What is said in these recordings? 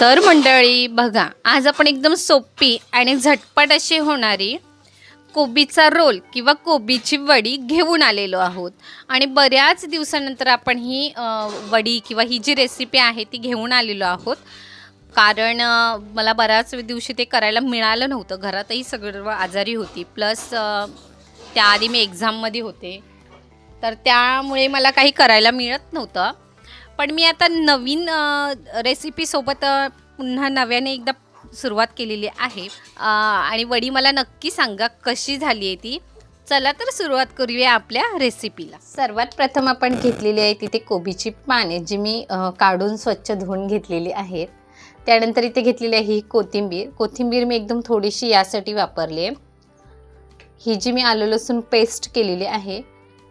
तर मंडळी बघा आज आपण एकदम सोपी आणि झटपट अशी होणारी कोबीचा रोल किंवा कोबीची वडी घेऊन आलेलो आहोत. आणि बऱ्याच दिवसानंतर आपण ही वडी किंवा ही जी रेसिपी आहे ती घेऊन आलेलो आहोत. कारण मला बऱ्याच दिवशी ते करायला मिळालं नव्हतं. घरातही सगळं आजारी होती. प्लस त्याआधी मी एक्झाममध्ये होते. तर त्यामुळे मला काही करायला मिळत नव्हतं. पण मी आता नवीन रेसिपीसोबत पुन्हा नव्याने एकदा सुरुवात केलेली आहे. आणि वडी मला नक्की सांगा कशी झाली आहे ती. चला तर सुरुवात करूया आपल्या रेसिपीला सर्वात प्रथम आपण घेतलेली आहे तिथे कोबीची पाने जी मी काढून स्वच्छ धुवून घेतलेली आहेत. त्यानंतर इथे घेतलेली आहे ही कोथिंबीर. कोथिंबीर मी एकदम थोडीशी यासाठी वापरली आहे. ही जी मी आलं लसूण पेस्ट केलेली आहे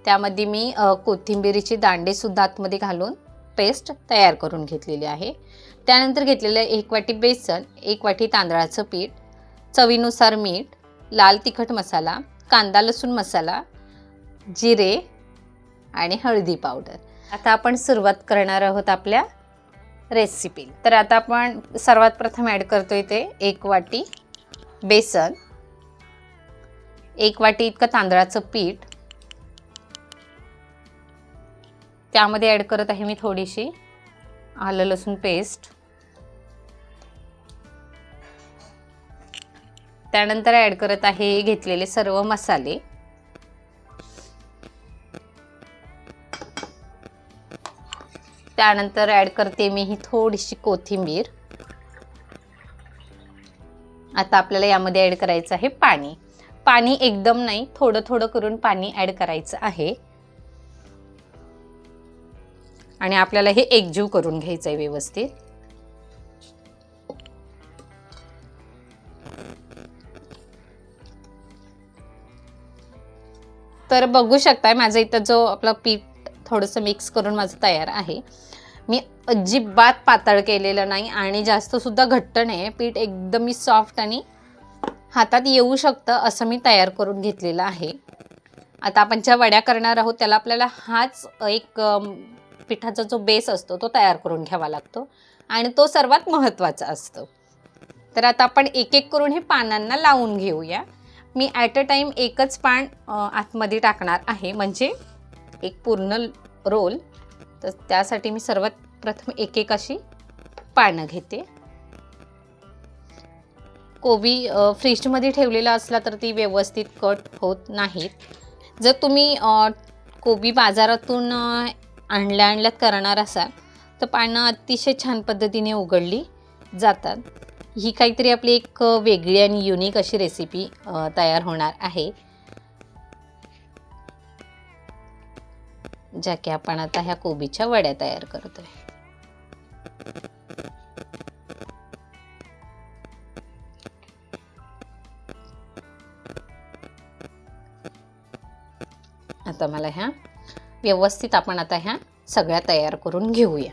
त्यामध्ये मी कोथिंबिरीची दांडेसुद्धा आतमध्ये घालून पेस्ट तयार करून घेतलेली आहे. त्यानंतर घेतलेलं आहे एक वाटी बेसन एक वाटी तांदळाचं पीठ चवीनुसार मीठ लाल तिखट मसाला कांदा लसूण मसाला जिरे आणि हळदी पावडर. आता आपण सुरुवात करणार आहोत आपल्या रेसिपी तर आता आपण सर्वात प्रथम ॲड करतोय ते एक वाटी बेसन एक वाटी इतकं तांदळाचं पीठ. त्यामध्ये ॲड करत आहे मी थोडीशी आलं लसूण पेस्ट त्यानंतर ॲड करत आहे घेतलेले सर्व मसाले. त्यानंतर ॲड करते मी ही थोडीशी कोथिंबीर. आता आपल्याला यामध्ये ॲड करायचं आहे पाणी. पाणी एकदम नाही थोडं थोडं करून पाणी ॲड करायचं आहे. आणि आपल्याला हे एकजीव करून घ्यायचं आहे व्यवस्थित. तर बघू शकताय माझं इथं जो आपलं पीठ थोडंसं मिक्स करून माझं तयार आहे. मी अजिबात पातळ केलेलं नाही आणि जास्तसुद्धा घट्ट नाही आहे. पीठ एकदम मी सॉफ्ट आणि हातात येऊ शकतं असं मी तयार करून घेतलेलं आहे. आता आपण ज्या वड्या करणार आहोत त्याला आपल्याला हाच एक पिठाचा जो बेस असतो तो तयार करून घ्यावा लागतो आणि तो सर्वात महत्त्वाचा असतो. तर आता आपण एक एक करून हे पानांना लावून घेऊया. मी ॲट अ टाईम एकच पान आतमध्ये टाकणार आहे. म्हणजे एक पूर्ण रोल तर त्यासाठी मी सर्वात प्रथम एक एक अशी पानं घेते. कोबी फ्रीजमध्ये ठेवलेला असला तर ती व्यवस्थित कट होत नाहीत. जर तुम्ही कोबी बाजारातून आणल्या आणल्यात करणार असाल तर पानं अतिशय छान पद्धतीने उघडली जातात. ही काहीतरी आपली एक वेगळी आणि युनिक अशी रेसिपी तयार होणार आहे. ज्या की आपण आता ह्या कोबीच्या वड्या तयार करतोय. आता मला ह्या व्यवस्थित आपण आता ह्या सगळ्या तयार करून घेऊया.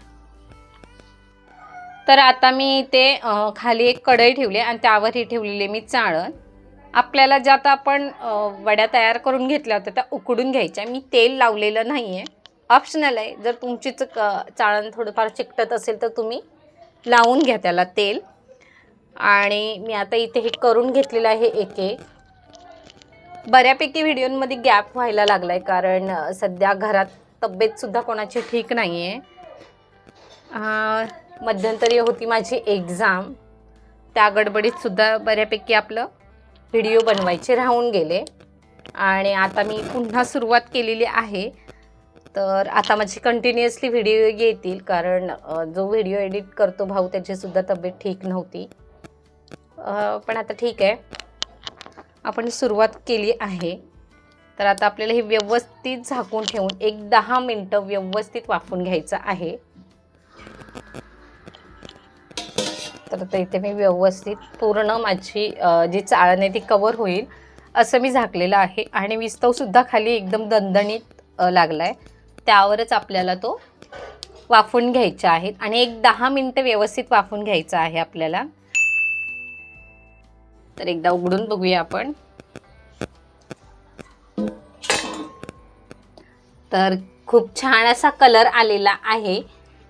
तर आता मी इथे खाली एक कढई ठेवली आणि त्यावरही ठेवलेले ठेवलेली मी चाळण. आपल्याला ज्या आता आपण वड्या तयार करून घेतल्या होत्या त्या उकडून घ्यायच्या. मी तेल लावलेलं नाही आहे ऑप्शनल आहे. जर तुमचीच क- चाळण थोडंफार चिकटत असेल तर तुम्ही लावून घ्या त्याला तेल. आणि मी आता इथे हे करून घेतलेलं आहे एक एक. बऱ्यापैकी व्हिडिओमध्ये गॅप व्हायला लागला आहे कारण सध्या घरात तब्येतसुद्धा कोणाची ठीक नाही आहे मध्यंतरी होती माझी एक्झाम. त्या गडबडीत सुद्धा बऱ्यापैकी आपलं व्हिडिओ बनवायचे राहून गेले. आणि आता मी पुन्हा सुरुवात केलेली आहे. तर आता माझी कंटिन्युअसली व्हिडिओ येतील कारण जो व्हिडिओ एडिट करतो भाऊ त्याचीसुद्धा तब्येत ठीक नव्हती. पण आता ठीक आहे. आपण सुरुवात केली आहे. तर आता आपल्याला हे व्यवस्थित झाकून ठेवून एक दहा मिनटं व्यवस्थित वाफून घ्यायचं आहे. तर आता इथे मी व्यवस्थित पूर्ण माझी जी चाळण आहे ती कवर होईल. असं मी झाकलेलं आहे आणि विस्तवसुद्धा खाली एकदम दणदणीत लागला आहे त्यावरच आपल्याला तो वाफून घ्यायचा आहे आणि एक दहा मिनटं व्यवस्थित वाफून घ्यायचं आहे आपल्याला. तर एकदा उघडून बघूया आपण. तर खूप छान असा कलर आलेला आहे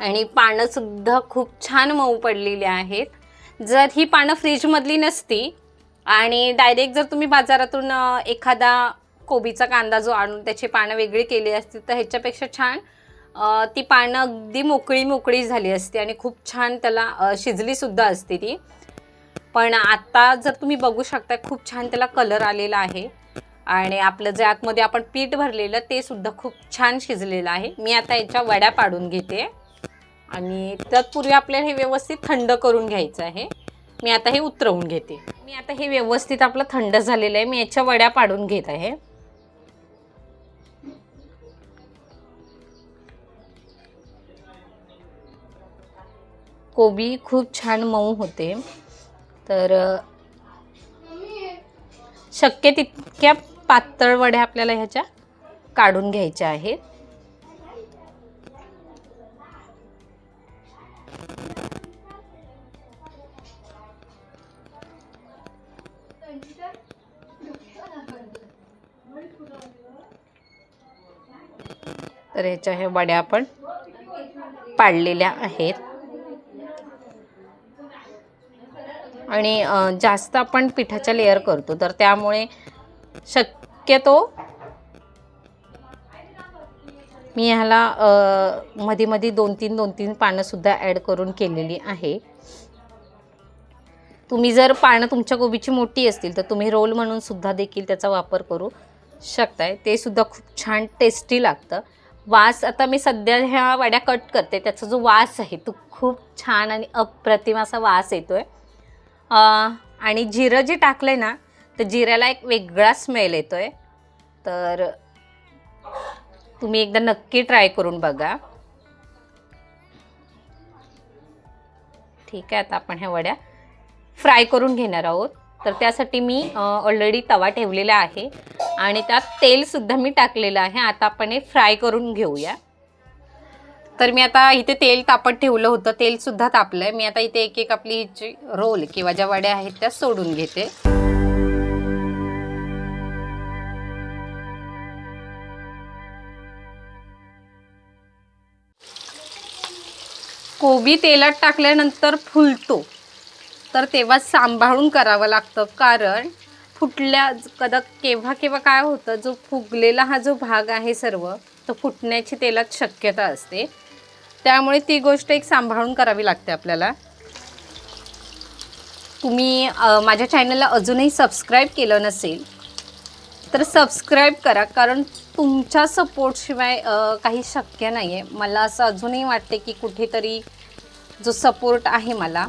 आणि पानंसुद्धा खूप छान मऊ पडलेली आहेत. जर ही पानं फ्रीजमधली नसती आणि डायरेक्ट जर तुम्ही बाजारातून एखादा कोबीचा कांदा जो आणून त्याची पानं वेगळी केली असती तर ह्याच्यापेक्षा छान ती पानं अगदी मोकळी मोकळी झाली असती आणि खूप छान त्याला शिजलीसुद्धा असते ती. पण आता जर तुम्ही बघू शकता खूप छान त्याला कलर आलेला आहे. आणि आपलं जे आतमध्ये आपण पीठ भरलेलं ते सुद्धा खूप छान शिजलेलं आहे. मी आता याच्या वड्या पाडून घेते. आणि तत्पूर्वी आपल्याला हे व्यवस्थित थंड करून घ्यायचं आहे. मी आता हे उतरवून घेते. मी आता हे व्यवस्थित आपलं थंड झालेलं आहे. मी याच्या वड्या पाडून घेत आहे. कोबी खूप छान मऊ होते. तर शक्य तितक्या पातळ वड्या आपल्याला ह्याच्या काढून घ्यायच्या आहेत. तर ह्याच्या ह्या वड्या आपण पाडलेल्या आहेत. आणि जास्त आपण पिठाच्या लेअर करतो. तर त्यामुळे शक्यतो मी ह्याला मध्ये मध्ये दोन तीन दोन तीन पानंसुद्धा ॲड करून केलेली आहे. तुम्ही जर पानं तुमच्या गोबीची मोठी असतील तर तुम्ही रोल म्हणून सुद्धा देखील त्याचा वापर करू शकताय. ते सुद्धा खूप छान टेस्टी लागतं. वास आता मी सध्या ह्या वड्या कट करते. त्याचा जो वास आहे तो खूप छान आणि अप्रतिम असा वास येतो आहे आणि जिरं जे टाकलं आहे ना तर जिऱ्याला एक वेगळा स्मेल येतो आहे तर तुम्ही एकदा नक्की ट्राय करून बघा. ठीक आहे आता आपण ह्या वड्या फ्राय करून घेणार आहोत. तर त्यासाठी मी ऑलरेडी तवा ठेवलेला आहे. आणि त्यात तेलसुद्धा मी टाकलेलं आहे. आता आपण हे फ्राय करून घेऊया. तर मी आता इथे तेल तापत ठेवलं होतं. तेलसुद्धा तापलं आहे मी आता इथे एक एक आपली हिची रोल किंवा ज्या वड्या आहेत त्या सोडून घेते. कोबी तेलात टाकल्यानंतर फुलतो. तर तेव्हा सांभाळून करावं लागतं. कारण फुटल्या कदा केव्हा केव्हा काय होतं जो फुगलेला हा जो भाग आहे सर्व तो फुटण्याची तेलात शक्यता असते. त्यामुळे ती गोष्ट एक सांभाळून करावी लागते आपल्याला. तुम्ही माझ्या चॅनलला अजूनही सबस्क्राईब केलं नसेल तर सबस्क्राईब करा. कारण तुमच्या सपोर्टशिवाय काही शक्य नाही आहे मला असं अजूनही वाटते की कुठेतरी जो सपोर्ट आहे मला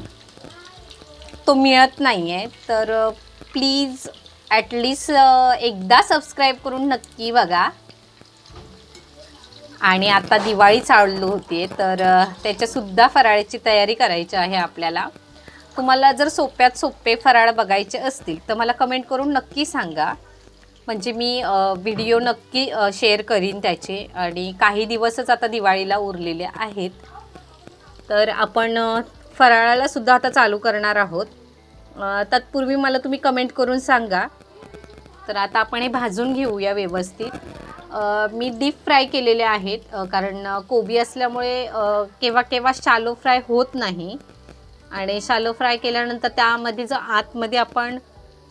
तो मिळत नाही आहे तर प्लीज ॲटलिस्ट एकदा सबस्क्राईब करून नक्की बघा. आणि आता दिवाळी चालू होती तर त्याच्यासुद्धा फराळाची तयारी करायची आहे आपल्याला. तुम्हाला जर सोप्यात सोपे फराळ बघायचे असतील तर मला कमेंट करून नक्की सांगा. म्हणजे मी व्हिडिओ नक्की शेअर करीन त्याचे. आणि काही दिवसच आता दिवाळीला उरलेले आहेत. तर आपण फराळालासुद्धा फराळाला सुद्धा आता चालू करणार आहोत. तत्पूर्वी मला तुम्ही कमेंट करून सांगा. तर आता आपण हे भाजून घेऊया व्यवस्थित. मी डीप फ्राय केलेले आहेत कारण कोबी असल्यामुळे केव्हा केव्हा शालो फ्राय होत नाही. आणि शालो फ्राय केल्यानंतर त्यामध्ये जो आतमध्ये आपण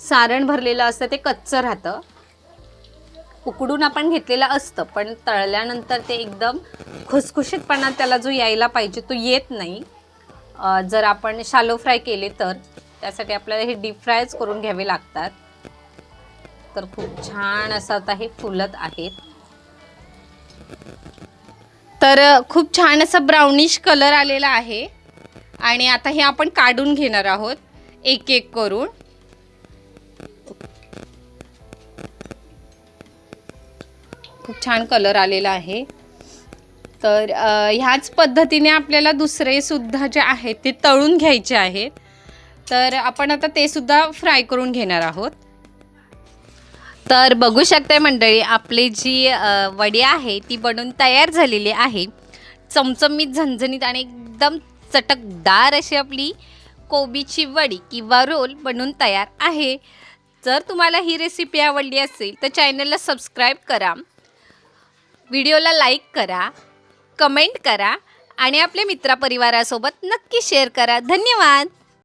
सारण भरलेलं असतं ते कच्चं राहतं. उकडून आपण घेतलेलं असतं पण तळल्यानंतर ते एकदम खुसखुशीतपणा त्याला जो यायला पाहिजे तो येत नाही. जर आपण शालो फ्राय केले तर त्यासाठी आपल्याला हे डीप फ्रायच करून घ्यावे लागतात. तर खूप छान असं आता हे फुलत आहेत. तर खूप छान असा ब्राउनिश कलर आलेला आहे. आणि आता हे आपण काढून घेणार आहोत. एक एक करून. खूप छान कलर आलेला आहे. तर ह्याच पद्धतीने आपल्याला दुसरे सुद्धा जे आहेत ते तळून घ्यायचे आहेत. तर आपण आता ते सुद्धा फ्राय करून घेणार आहोत. तर बघू शकताय मंडळी आपली जी वडी आहे ती बनून तयार झालेली आहे. चमचमीत झणझणीत आणि एकदम चटकदार अशी आपली कोबीची वडी किंवा रोल बनून तयार आहे. जर तुम्हाला ही रेसिपी आवडली असेल तर चॅनलला सबस्क्राईब करा. व्हिडिओला लाईक करा कमेंट करा आणि आपल्या मित्रपरिवारासोबत नक्की शेअर करा. धन्यवाद!